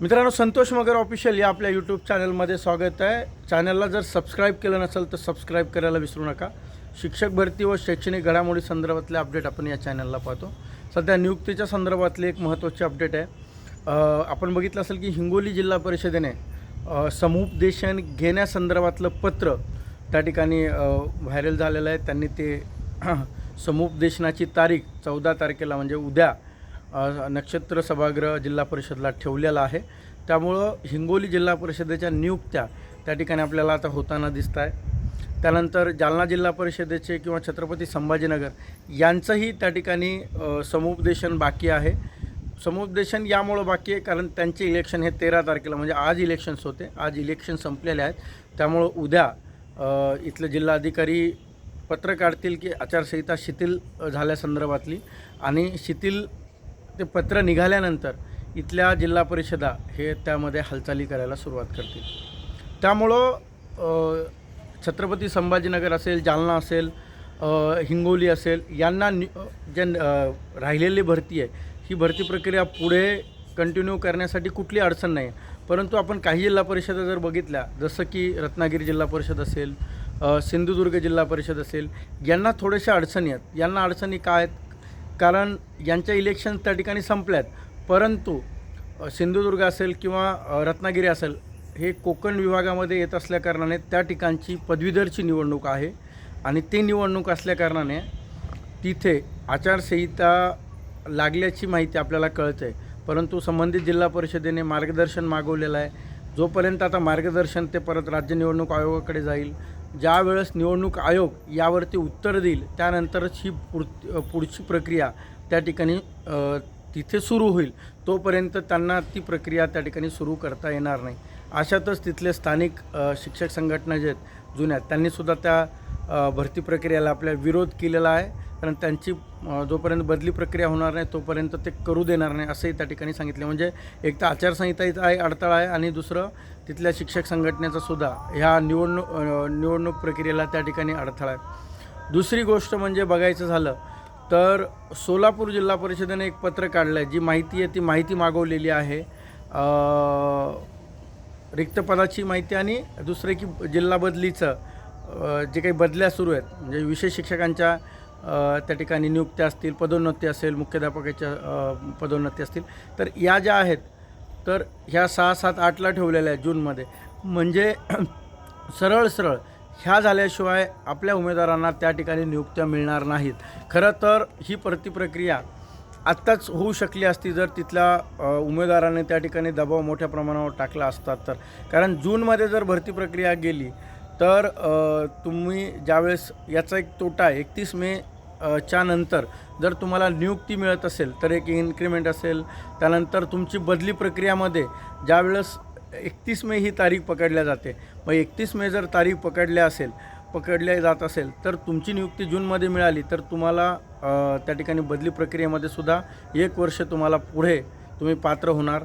मित्रांनो संतोष मगर ऑफिशियल या आपल्या यूट्यूब चॅनलमध्ये स्वागत आहे. चॅनलला जर सबस्क्राईब केलं नसेल तर सबस्क्राईब करायला विसरू नका. शिक्षक भरती व शैक्षणिक घडामोडी संदर्भातले अपडेट आपण या चॅनलला पाहतो. सध्या नियुक्तीच्या संदर्भातली एक महत्त्वाची अपडेट आहे. आपण बघितलं असेल की हिंगोली जिल्हा परिषदेने समुपदेशन घेण्यासंदर्भातलं पत्र त्या ठिकाणी व्हायरल झालेलं आहे. त्यांनी ते समुपदेशनाची तारीख चौदा तारखेला म्हणजे उद्या नक्षत्र सभागृह जिल्हा परिषदला ठेवलेला आहे. त्यामुळं हिंगोली जिल्हा परिषदेच्या नियुक्त्या त्या ठिकाणी आपल्याला आता होताना दिसत आहे त्यानंतर जालना जिल्हा परिषदेचे किंवा छत्रपती संभाजीनगर यांचंही त्या ठिकाणी समुपदेशन बाकी आहे. समुपदेशन यामुळं बाकी आहे कारण त्यांचे इलेक्शन हे तेरा तारखेला म्हणजे आज इलेक्शन्स होते. आज इलेक्शन संपलेले आहेत. त्यामुळं उद्या इथले जिल्हाधिकारी पत्र काढतील की आचारसंहिता शिथिल झाल्यासंदर्भातली आणि शिथिल ते पत्र निघाल्यानंतर इथल्या जिल्हा परिषदा हे त्यामध्ये हालचाली करायला सुरुवात करतील. त्यामुळं छत्रपती संभाजीनगर असेल जालना असेल हिंगोली असेल यांना जे राहिलेली भरती आहे ही भरती प्रक्रिया पुढे कंटिन्यू करण्यासाठी कुठली अडचण नाही परंतु आपण काही जिल्हा परिषदा जर बघितल्या जसं की रत्नागिरी जिल्हा परिषद असेल सिंधुदुर्ग जिल्हा परिषद असेल यांना थोड्याशा अडचणी आहेत. यांना अडचणी काय आहेत? कारण यांच्या इलेक्शन त्या ठिकाणी संपल्यात. परंतु सिंधुदुर्ग असेल किंवा रत्नागिरी असेल हे कोकण विभागामध्ये येत असल्याकारणाने त्या ठिकाणची पदवीधरची निवडणूक आहे. आणि ती निवडणूक असल्याकारणाने तिथे आचारसंहिता लागल्याची माहिती आपल्याला कळते. परंतु संबंधित जिल्हा परिषदेने मार्गदर्शन मागवलेलं आहे. जोपर्यंत आता मार्गदर्शन ते परत राज्य निवडणूक आयोगाकडे जाईल ज्यावेळेस निवडणूक आयोग यावरती उत्तर देईल त्यानंतरच ही पुढ पुढची प्रक्रिया त्या ठिकाणी तिथे सुरू होईल. तोपर्यंत त्यांना ती प्रक्रिया त्या ठिकाणी सुरू करता येणार नाही. अशातच तिथले स्थानिक शिक्षक संघटना जे आहेत जुन्या त्यांनीसुद्धा त्या भरती प्रक्रियेला आपल्या विरोध केलेला आहे. कारण त्यांची जोपर्यंत बदली प्रक्रिया होणार नाही तोपर्यंत ते करू देणार नाही असंही त्या ठिकाणी सांगितले. म्हणजे एक तर आचारसंहिता आहे अडथळा आहे आणि दुसरं तिथल्या शिक्षक संघटनेचा सुद्धा ह्या निवडणूक निवडणूक प्रक्रियेला त्या ठिकाणी अडथळा आहे. दुसरी गोष्ट म्हणजे बघायचं झालं तर सोलापूर जिल्हा परिषदेने एक पत्र काढलं आहे जी माहिती आहे ती माहिती मागवलेली आहे. रिक्तपदाची रिक्त पदाची माहिती आणि दुसरं की जिल्हा बदलीचं जे काही बदल्या सुरू आहेत म्हणजे विशेष शिक्षकांच्या त्या ठिकाणी नियुक्त्या असतील पदोन्नती असेल मुख्याध्यापकाच्या पदोन्नती असतील. तर या ज्या आहेत तर ह्या सहा सात आठला ठेवलेल्या आहेत जूनमध्ये. म्हणजे सरळ सरळ ह्या झाल्याशिवाय आपल्या उमेदवारांना त्या ठिकाणी नियुक्त्या मिळणार नाहीत. खरं तर ही प्रतिप्रक्रिया प्रक्रिया आत्ताच होऊ शकली असती जर तिथल्या उमेदवाराने त्या ठिकाणी दबाव मोठ्या प्रमाणावर टाकला असता तर. कारण जूनमध्ये जर भरती प्रक्रिया गेली तर तुम्ही ज्यावेळेस याचा एक तोटा एकतीस मे च्या नंतर जर तुम्हाला नियुक्ती मिळत असेल तर एक इन्क्रिमेंट असेल. त्यानंतर तुमची बदली प्रक्रियामध्ये ज्यावेळेस एकतीस मे ही तारीख पकडल्या जाते मग एकतीस मे जर तारीख पकडल्या असेल पकडल्या जात असेल तर तुमची नियुक्ती जूनमध्ये मिळाली तर तुम्हाला त्या ठिकाणी बदली प्रक्रियेमध्ये सुद्धा एक वर्ष तुम्हाला पुढे तुम्ही पात्र होणार.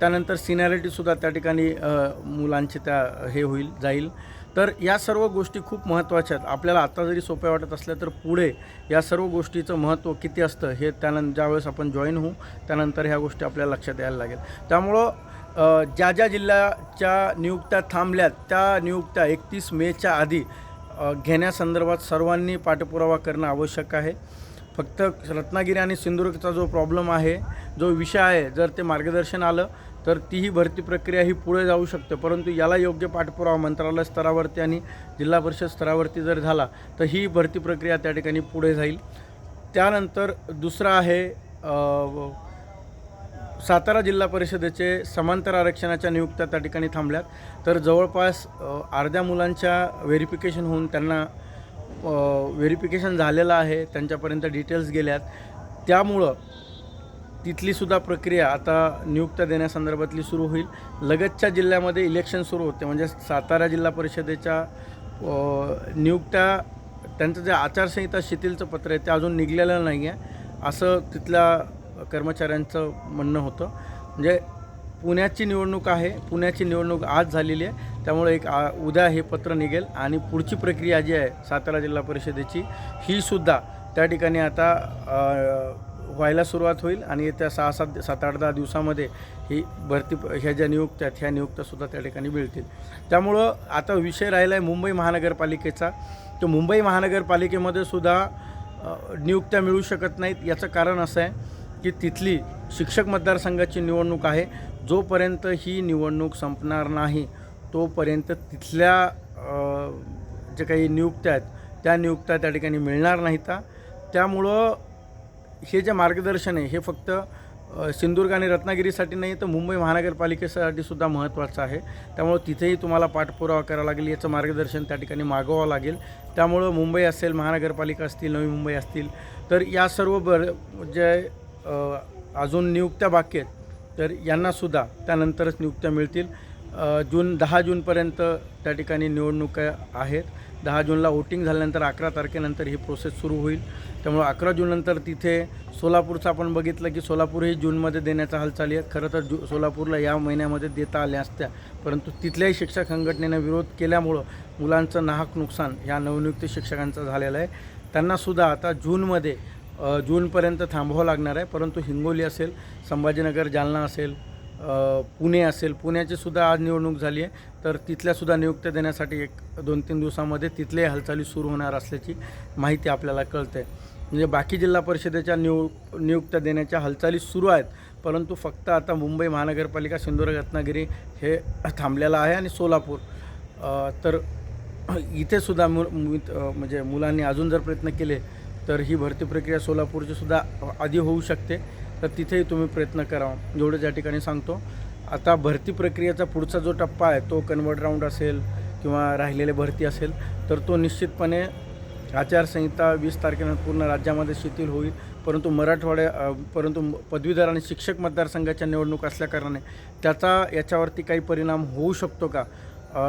त्यानंतर सिनॅरिटीसुद्धा त्या ठिकाणी मुलांचे मुलांची त्या हे होईल जाईल. तर या सर्व गोष्टी खूप महत्त्वाच्या आहेत. आपल्याला आता जरी सोप्या वाटत असल्या तर पुढे या सर्व गोष्टीचं महत्त्व किती असतं हे त्यानंतर ज्यावेळेस आपण जॉईन होऊ त्यानंतर ह्या गोष्टी आपल्याला लक्षात यायला लागेल. त्यामुळं ज्या ज्या जिल्ह्याच्या नियुक्त्या थांबल्यात त्या नियुक्त्या एकतीस मेच्या आधी घेण्यासंदर्भात सर्वांनी पाठपुरावा करणं आवश्यक आहे. फक्त रत्नागिरी आणि सिंधुदुर्गचा जो प्रॉब्लेम आहे जो विषय आहे जर ते मार्गदर्शन आलं तर तीही भरती प्रक्रिया ही पुढे जाऊ शकते. परंतु याला योग्य पाठपुरावा मंत्रालय स्तरावरती आणि जिल्हा परिषद स्तरावरती जर झाला तर ही भरती प्रक्रिया त्या ठिकाणी पुढे जाईल. त्यानंतर दुसरं आहे सातारा जिल्हा परिषदेचे समांतर आरक्षणाच्या नियुक्त्या त्या ठिकाणी थांबल्यात. तर जवळपास अर्ध्या मुलांच्या व्हेरिफिकेशन होऊन त्यांना व्हेरिफिकेशन झालेलं आहे त्यांच्यापर्यंत डिटेल्स गेल्यात. त्यामुळं तिथलीसुद्धा प्रक्रिया आता नियुक्त्या देण्यासंदर्भातली सुरू होईल. लगतच्या जिल्ह्यामध्ये इलेक्शन सुरू होते. म्हणजे सातारा जिल्हा परिषदेच्या नियुक्त्या त्यांचं जे आचारसंहिता शिथिलचं पत्र आहे ते अजून निघलेलं नाही आहे असं तिथल्या कर्मचाऱ्यांचं म्हणणं होतं. म्हणजे पुण्याची निवडणूक आहे. पुण्याची निवडणूक आज झालेली आहे. त्यामुळे एक आ, उद्या हे पत्र निघेल. आणि पुढची प्रक्रिया जी आहे सातारा जिल्हा परिषदेची ही सुद्धा त्या ठिकाणी आता व्हायला सुरुवात होईल आणि येत्या सहा सात सात आठ दहा दिवसामध्ये ही भरती ह्या ज्या नियुक्त्या आहेत ह्या नियुक्त्यासुद्धा त्या ठिकाणी मिळतील. त्यामुळं आता विषय राहिला आहे मुंबई महानगरपालिकेचा. तर मुंबई महानगरपालिकेमध्ये सुद्धा नियुक्त्या मिळू शकत नाहीत. याचं कारण असं आहे की तिथली शिक्षक मतदारसंघाची निवडणूक आहे. जोपर्यंत ही निवडणूक संपणार नाही तोपर्यंत तिथल्या ज्या जे काही नियुक्त्या आहेत त्या नियुक्त्या त्या ठिकाणी मिळणार नाहीत. त्यामुळं हे जे मार्गदर्शन आहे हे फक्त सिंधुदुर्ग आणि रत्नागिरीसाठी नाही तर मुंबई महानगरपालिकेसाठी सुद्धा महत्त्वाचं आहे. त्यामुळं तिथेही तुम्हाला पाठपुरावा करावा लागेल याचं मार्गदर्शन त्या ठिकाणी मागवावं लागेल. त्यामुळं मुंबई असेल महानगरपालिका असतील नवी मुंबई असतील तर या सर्व बर जे अजून नियुक्त्या बाकी आहेत तर यांनासुद्धा त्यानंतरच नियुक्त्या मिळतील. जून दहा जूनपर्यंत त्या ठिकाणी निवडणुका आहेत. दहा जूनला वोटिंग झाल्यानंतर अकरा तारखेनंतर ही प्रोसेस सुरू होईल. त्यामुळं अकरा जूननंतर तिथे सोलापूरचं आपण बघितलं की सोलापूरही जूनमध्ये देण्याचा हालचाली आहेत खरं तर जू सोलापूरला या महिन्यामध्ये देता आल्या असत्या. परंतु तिथल्याही शिक्षक संघटनेनं विरोध केल्यामुळं मुलांचं नाहक नुकसान ह्या नवनियुक्त शिक्षकांचं झालेलं आहे. त्यांनासुद्धा आता जूनमध्ये जूनपर्यंत थांबावं लागणार आहे. परंतु हिंगोली असेल संभाजीनगर जालना असेल पुणे असेल पुण्याची सुद्धा आज निवडणूक झाली आहे. तर तिथल्यासुद्धा नियुक्त्या देण्यासाठी एक दोन तीन दिवसामध्ये तिथले हालचाली सुरू होणार असल्याची माहिती आपल्याला कळते म्हणजे बाकी जिल्हा परिषदेच्या नियु नियुक्त्या देण्याच्या हालचाली सुरू आहेत परंतु फक्त आता मुंबई महानगरपालिका सिंधुदुर्ग रत्नागिरी हे थांबलेलं आहे आणि सोलापूर. तर इथे सुद्धा मु म्हणजे मुलांनी अजून जर प्रयत्न केले तर ही भरती प्रक्रिया सोलापूरचीसुद्धा आधी होऊ शकते. तर तिथेही तुम्ही प्रयत्न करावा. एवढं या ठिकाणी सांगतो. आता भरती प्रक्रियेचा पुढचा जो टप्पा आहे तो कन्वर्ट राऊंड असेल किंवा राहिलेले भरती असेल तर तो निश्चितपणे आचारसंहिता वीस तारखेनंतर पूर्ण राज्यामध्ये शिथिल होईल. परंतु मराठवाड्या परंतु म- पदवीधर आणि शिक्षक मतदारसंघाच्या निवडणूक असल्याकारणाने त्याचा याच्यावरती काही परिणाम होऊ शकतो का?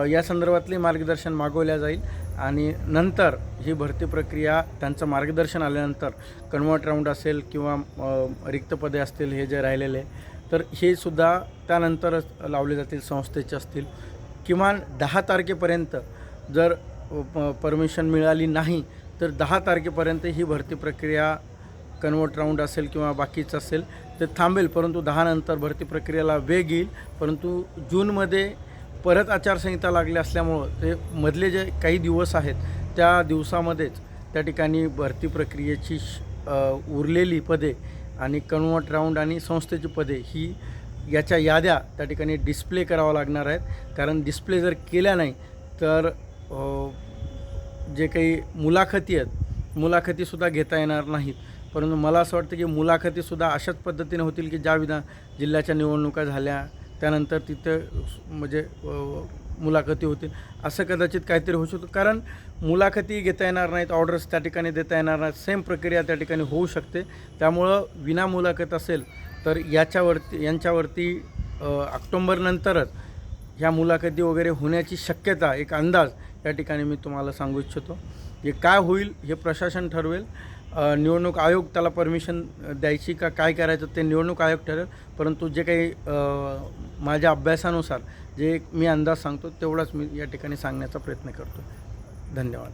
या संदर्भातले मार्गदर्शन मागवल्या जाईल आणि नंतर ही भरती प्रक्रिया त्यांचं मार्गदर्शन आल्यानंतर कन्वर्ट राऊंड असेल किंवा रिक्त पदे असतील हे जे राहिलेले तर हे सुद्धा त्यानंतरच लावले जातील संस्थेचे असतील. किमान दहा तारखेपर्यंत जर परमिशन मिळाली नाही तर दहा तारखेपर्यंत ही भरती प्रक्रिया कन्वर्ट राऊंड असेल किंवा बाकीचं असेल ते थांबेल. परंतु दहा नंतर भरती प्रक्रियेला वेग येईल. परंतु जूनमध्ये परत आचारसंहिता लागली असल्यामुळं ते मधले जे काही दिवस आहेत त्या दिवसामध्येच त्या ठिकाणी भरती प्रक्रियेची श- उरलेली पदे आणि कन्वर्ट राऊंड आणि संस्थेची पदे ही याच्या याद्या त्या ठिकाणी डिस्प्ले करावं लागणार आहेत. कारण डिस्प्ले जर केल्या नाही तर जे काही मुलाखती आहेत मुलाखतीसुद्धा घेता येणार नाहीत. परंतु मला असं वाटतं की मुलाखतीसुद्धा अशाच पद्धतीने होतील की ज्या विधान जिल्ह्याच्या निवडणुका झाल्या त्यानंतर तिथं म्हणजे मुलाखती होतील. असं कदाचित काहीतरी होऊ शकतं. कारण मुलाखती घेता येणार नाहीत ऑर्डर्स त्या ठिकाणी देता येणार नाहीत. सेम प्रक्रिया त्या ठिकाणी होऊ शकते. त्यामुळं विना मुलाखत असेल तर याच्यावरती यांच्यावरती ऑक्टोंबरनंतरच ह्या मुलाखती वगैरे होण्याची शक्यता एक अंदाज या ठिकाणी मी तुम्हाला सांगू इच्छितो. हे काय होईल हे प्रशासन ठरवेल. निवडणूक आयोग त्याला परमिशन द्यायची का काय करायचं ते निवडणूक आयोग ठरेल. परंतु जे काही माझ्या अभ्यासानुसार जे मी अंदाज सांगतो तेवढाच मी या ठिकाणी सांगण्याचा प्रयत्न करतो. धन्यवाद.